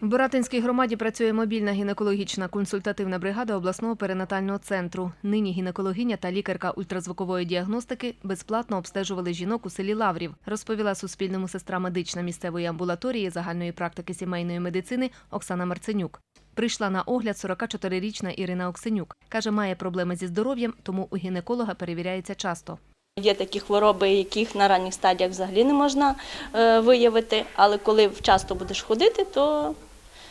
В Боратинській громаді працює мобільна гінекологічна консультативна бригада обласного перинатального центру. Нині гінекологиня та лікарка ультразвукової діагностики безплатно обстежували жінок у селі Лаврів, розповіла Суспільному сестра медична місцевої амбулаторії загальної практики сімейної медицини Оксана Марценюк. Прийшла на огляд 44-річна Ірина Оксенюк. Каже, має проблеми зі здоров'ям, тому у гінеколога перевіряється часто. Є такі хвороби, яких на ранніх стадіях взагалі не можна е, виявити, але коли вчасно будеш ходити, то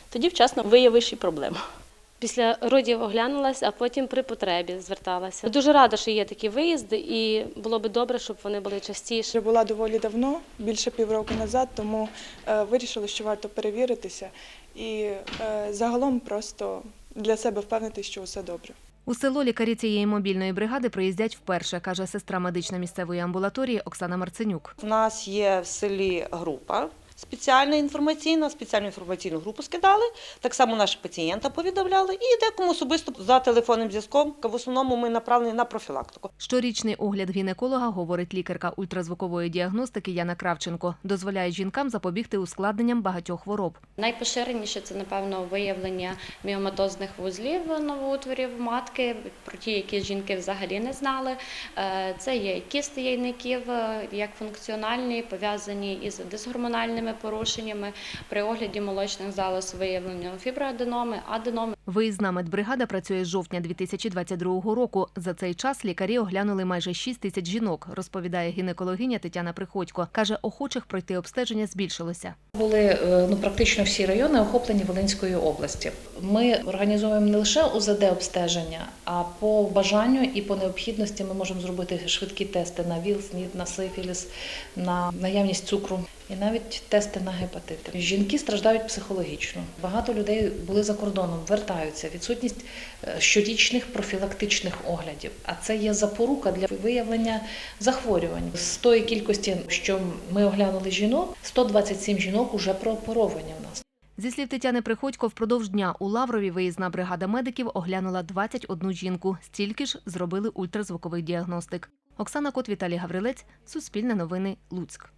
тоді вчасно виявиш і проблему. Після родів оглянулася, а потім при потребі зверталася. Дуже рада, що є такі виїзди, і було би добре, щоб вони були частіше. Вже була доволі давно, більше півроку назад, тому е, вирішили, що варто перевіритися і е, загалом просто для себе впевнити, що усе добре. У село лікарі цієї мобільної бригади приїздять вперше, каже сестра медична місцевої амбулаторії Оксана Марценюк. У нас є в селі група спеціальна інформаційна, спеціальну інформаційну групу скидали. Так само наші пацієнта повідомляли і декому особисто за телефонним зв'язком. В основному ми направлені на профілактику. Щорічний огляд гінеколога, говорить лікарка ультразвукової діагностики Яна Кравченко, дозволяє жінкам запобігти ускладненням багатьох хвороб. Найпоширеніше це, напевно, виявлення міоматозних вузлів новоутворів матки, про ті, які жінки взагалі не знали. Е, Це є кісти яйників, е, як функціональні, пов'язані із дисгормональними порушеннями. При огляді молочних залоз виявлення фіброаденоми, аденоми. Виїзна медбригада працює з жовтня 2022 року. За цей час лікарі оглянули майже 6 тисяч жінок, розповідає гінекологиня Тетяна Приходько. Каже, охочих пройти обстеження збільшилося. Були е, ну практично всі райони охоплені Волинської області. Ми організовуємо не лише УЗД обстеження, а по бажанню і по необхідності ми можемо зробити швидкі тести на ВІЛ, СНІД, на сифіліс, на наявність цукру і навіть тести на гепатити. Жінки страждають психологічно. Багато людей були за кордоном, вертаються. Відсутність е, щорічних профілактичних оглядів. А це є запорука для виявлення захворювань. З тої кількості, що ми оглянули жінок, 127 жінок уже прооперовані в нас. Зі слів Тетяни Приходько, впродовж дня у Лаврові виїзна бригада медиків оглянула 21 жінку. Стільки ж зробили ультразвуковий діагностик. Оксана Кот, Віталій Гаврилець, Суспільне новини, Луцьк.